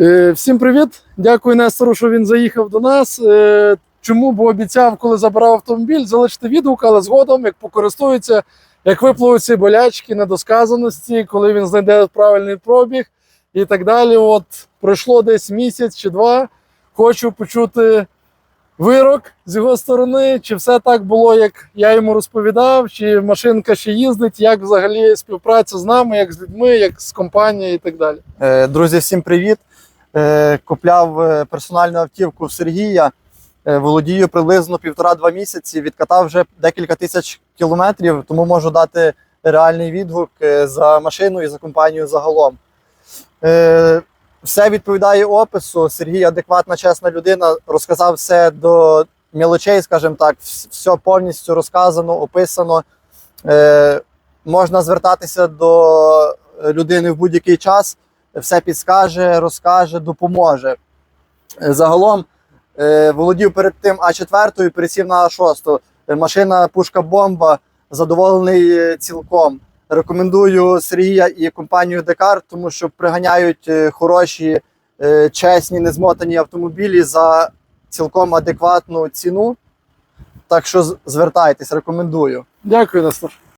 Е, Всім привіт! Дякую Нестору, що він заїхав до нас. Е, Чому? Бо обіцяв, коли забирав автомобіль, залишити відгук, але згодом, як покористується, як випливуть ці болячки, недосказаності, коли він знайде правильний пробіг і так далі. От пройшло десь місяць чи два. Хочу почути вирок з його сторони, чи все так було, як я йому розповідав, чи машинка ще їздить, як взагалі співпраця з нами, як з людьми, як з компанією і так далі. Е, Друзі, всім привіт! Е, Купляв е, персональну автівку в Сергія. Е, Володію приблизно півтора-два місяці. Відкатав вже декілька тисяч кілометрів, тому можу дати реальний відгук за машину і за компанію загалом. Все відповідає опису. Сергій адекватна, чесна людина, розказав все до мілочей, скажімо так, все повністю розказано, описано. Можна звертатися до людини в будь-який час все підскаже, розкаже, допоможе. Е, Загалом е, володів перед тим А4, пересів на А6. Е, Машина пушка бомба, задоволений цілком. Рекомендую Сергія і компанію Декар, тому що приганяють хороші, чесні, незмотані автомобілі за цілком адекватну ціну. Так що звертайтесь, рекомендую. Дякую, Нестор.